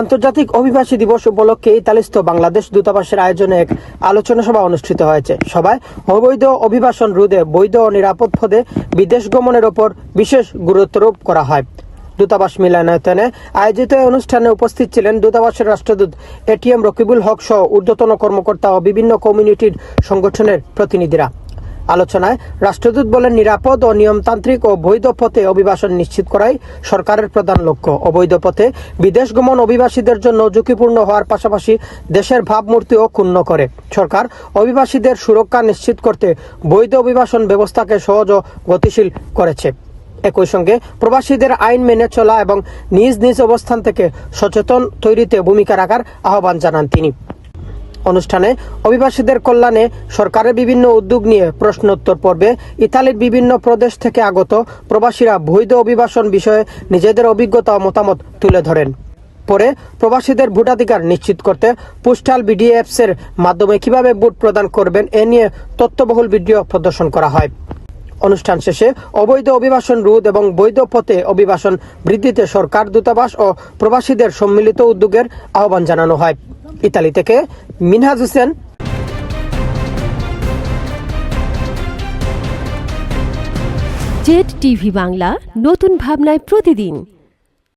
আন্তর্জাতিক অভিবাসী দিবস উপলক্ষে ইতালিস্থ বাংলাদেশ দূতাবাসের আয়োজনে এক আলোচনা সভা অনুষ্ঠিত হয়েছে। সভায় অবৈধ অভিবাসন রোধে বৈধ ও নিরাপদ পদে বিদেশ গমনের ওপর বিশেষ গুরুত্বারোপ করা হয়। দূতাবাস মিলনায়তনে আয়োজিত অনুষ্ঠানে উপস্থিত ছিলেন দূতাবাসের রাষ্ট্রদূত এটিএম রকিবুল হক সহ ঊর্ধ্বতন কর্মকর্তা ও বিভিন্ন কমিউনিটির সংগঠনের প্রতিনিধিরা। আলোচনায় রাষ্ট্রদূত বলেন, নিরাপদ ও নিয়মতান্ত্রিক ও বৈধ পথে অভিবাসন নিশ্চিত করাই সরকারের প্রধান লক্ষ্য। অবৈধ পথে বিদেশ গমন অভিবাসীদের জন্য ঝুঁকিপূর্ণ হওয়ার পাশাপাশি দেশের ভাবমূর্তিও ক্ষুণ্ণ করে। সরকার অভিবাসীদের সুরক্ষা নিশ্চিত করতে বৈধ অভিবাসন ব্যবস্থাকে সহজ ও গতিশীল করেছে। একই সঙ্গে প্রবাসীদের আইন মেনে চলা এবং নিজ নিজ অবস্থান থেকে সচেতন তৈরিতে ভূমিকা রাখার আহ্বান জানান তিনি। অনুষ্ঠানে অভিবাসীদের কল্যাণে সরকারের বিভিন্ন উদ্যোগ নিয়ে প্রশ্নোত্তর পর্বে ইতালির বিভিন্ন প্রদেশ থেকে আগত প্রবাসীরা বৈধ অভিবাসন বিষয়ে নিজেদের অভিজ্ঞতা ও মতামত তুলে ধরেন। পরে প্রবাসীদের ভোটাধিকার নিশ্চিত করতে পোস্টাল বিডিএফস এর মাধ্যমে কীভাবে ভোট প্রদান করবেন এ নিয়ে তথ্যবহুল ভিডিও প্রদর্শন করা হয়। অনুষ্ঠান শেষে অবৈধ অভিবাসন রোধ এবং বৈধ পথে অভিবাসন বৃদ্ধিতে সরকার দূতাবাস ও প্রবাসীদের সম্মিলিত উদ্যোগের আহ্বান জানানো হয়। ইতালি থেকে মিনহাজ হোসেন। জেড টিভি বাংলা নতুন ভাবনায় প্রতিদিন।